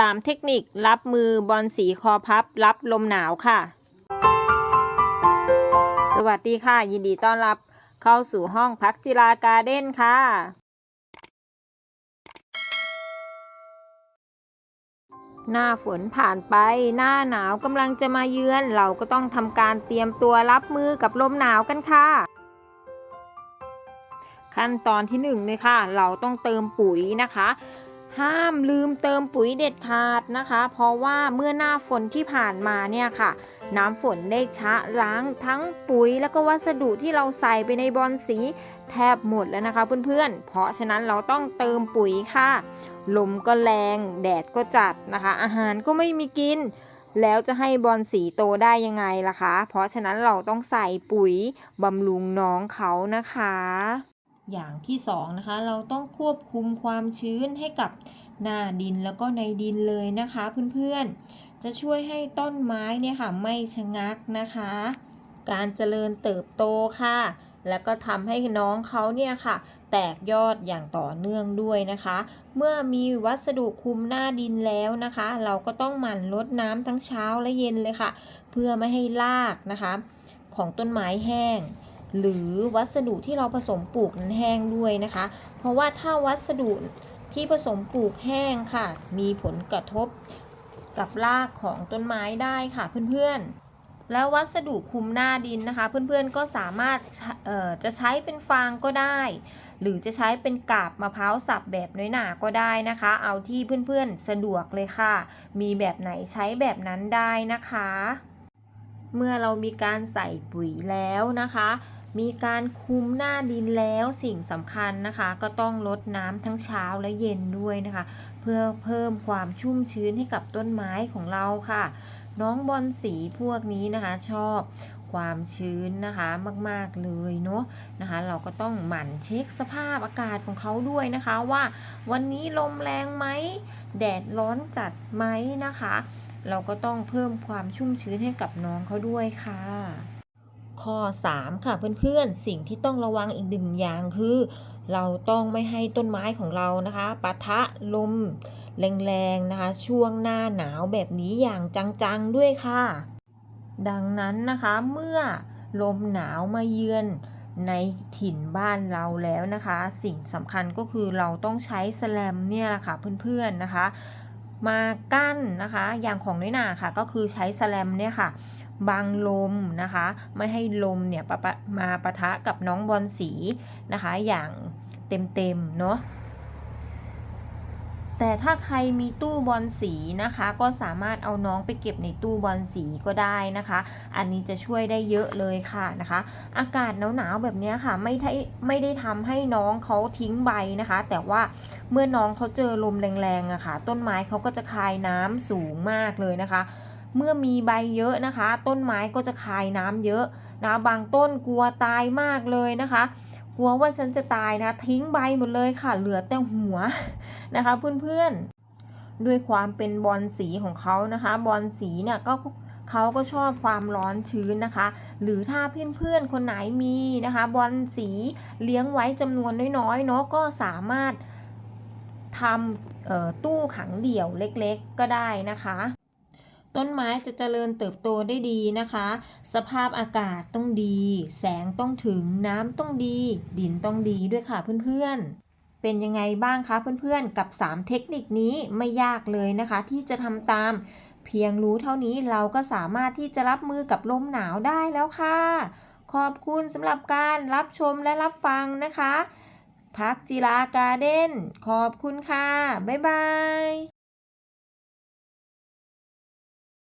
3 เทคนิครับมือบอลสีคอพับ รับลมหนาวค่ะ สวัสดีค่ะ ยินดีต้อนรับเข้าสู่ห้องพักจิราการ์เด้นค่ะ หน้าฝนผ่านไปหน้าหนาวกำลังจะมาเยือน เราก็ต้องทำการเตรียมตัวรับมือกับลมหนาวกันค่ะขั้นตอนที่หนึ่งเลยค่ะ เราต้องเติมปุ๋ยนะคะ ห้ามลืมเติมปุ๋ยเด็ดขาดนะคะ เพราะว่าเมื่อหน้าฝนที่ผ่านมาเนี่ยค่ะ น้ำฝนได้ชะล้างทั้งปุ๋ยแล้วก็วัสดุที่เราใส่ไปในบอลสีแทบหมดแล้วนะคะเพื่อนๆ เพราะฉะนั้นเราต้องเติมปุ๋ยค่ะ ลมก็แรง แดดก็จัดนะคะ อาหารก็ไม่มีกิน แล้วจะให้บอลสีโตได้ยังไงล่ะคะ เพราะฉะนั้นเราต้องใส่ปุ๋ยบำรุงน้องเขานะคะ อย่างที่สองนะคะเราต้องควบคุมความชื้นให้กับหน้าดินแล้วก็ในดินเลยนะคะเพื่อนๆ จะช่วยให้ต้นไม้เนี่ยค่ะไม่ชะงักนะคะ การเจริญเติบโตค่ะ แล้วก็ทำให้น้องเขาเนี่ยค่ะ แตกยอดอย่างต่อเนื่องด้วยนะคะ เมื่อมีวัสดุคุมหน้าดินแล้วนะคะ เราก็ต้องหมั่นลดน้ำทั้งเช้าและเย็นเลยค่ะ เพื่อไม่ให้รากนะคะ ของต้นไม้แห้ง หรือวัสดุที่เราผสมปลูกนั้นแห้งด้วยนะคะ เพราะว่าถ้าวัสดุที่ผสมปลูกแห้งค่ะ มีผลกระทบกับรากของต้นไม้ได้ค่ะเพื่อนๆ แล้ววัสดุคุมหน้าดินนะคะ เพื่อนๆก็สามารถจะใช้เป็นฟางก็ได้ หรือจะใช้เป็นกาบมะพร้าวสับแบบน้อยหนาก็ได้นะคะ เอาที่เพื่อนๆสะดวกเลยค่ะ มีแบบไหนใช้แบบนั้นได้นะคะ เมื่อเรามีการใส่ปุ๋ยแล้วนะคะ มีการคุมหน้าดินแล้วสิ่งสำคัญนะคะ ก็ต้องลดน้ำทั้งเช้าและเย็นด้วยนะคะ เพื่อเพิ่มความชุ่มชื้นให้กับต้นไม้ของเราค่ะ น้องบอลสีพวกนี้นะคะชอบความชื้นนะคะมาก ๆ เลยเนาะนะคะ เราก็ต้องหมั่นเช็คสภาพอากาศของเขาด้วยนะคะว่าวันนี้ลมแรงไหมแดดร้อนจัดไหมนะคะ เราก็ต้องเพิ่มความชุ่มชื้นให้กับน้องเขาด้วยค่ะ ข้อ 3 ค่ะเพื่อนๆ สิ่งที่ต้องระวังอีกหนึ่งอย่างคือ เราต้องไม่ให้ต้นไม้ของเรานะคะปะทะลมแรงๆนะคะ ช่วงหน้าหนาวแบบนี้อย่างจังๆด้วยค่ะ ดังนั้นนะคะเมื่อลมหนาวมาเยือนในถิ่นบ้านเราแล้วนะคะ สิ่งสำคัญก็คือเราต้องใช้แสลมเนี่ยแหละค่ะเพื่อนๆนะคะ มากั้นนะคะอย่างของน้อยหนาค่ะ ก็คือใช้แสลมเนี่ยค่ะ บังลมนะคะ ไม่ให้ลมเนี่ยมาปะทะกับน้องบอลสีนะคะ อย่างเต็มๆเนาะแต่ถ้าใครมีตู้บอลสีนะคะ ก็สามารถเอาน้องไปเก็บในตู้บอลสีก็ได้นะคะ อันนี้จะช่วยได้เยอะเลยค่ะนะคะ อากาศหนาวๆแบบนี้ค่ะไม่ได้ไม่ได้ทำให้น้องเขาทิ้งใบนะคะ แต่ว่าเมื่อน้องเขาเจอลมแรงๆอะค่ะ ต้นไม้เขาก็จะคายน้ำสูงมากเลยนะคะ เมื่อมีใบเยอะนะคะ ต้นไม้ก็จะคายน้ำเยอะนะบางต้นกลัวตายมากเลยนะคะ กลัวว่าฉันจะตายนะ ทิ้งใบหมดเลยค่ะ เหลือแต่หัวนะคะเพื่อนๆด้วยความเป็นบอลสีของเขานะคะ บอลสีเนี่ยก็เขาก็ชอบความร้อนชื้นนะคะ หรือถ้าเพื่อนๆคนไหนมีนะคะ บอลสีเลี้ยงไว้จำนวนน้อยๆเนาะก็สามารถทำตู้ขังเดี่ยวเล็กๆก็ได้นะคะ ต้นไม้จะเจริญเติบโตได้ดีนะคะ สภาพอากาศต้องดี แสงต้องถึงน้ำต้องดี ดินต้องดีด้วยค่ะเพื่อนๆเป็นยังไงบ้างคะเพื่อนๆ กับ 3 เทคนิคนี้ไม่ยากเลยนะคะ ที่จะทำตาม เพียงรู้เท่านี้เราก็สามารถที่จะรับมือกับลมหนาวได้แล้วค่ะ ขอบคุณสำหรับการรับชมและรับฟังนะคะ พักจิราการ์เด้น ขอบคุณค่ะ บ๊ายบาย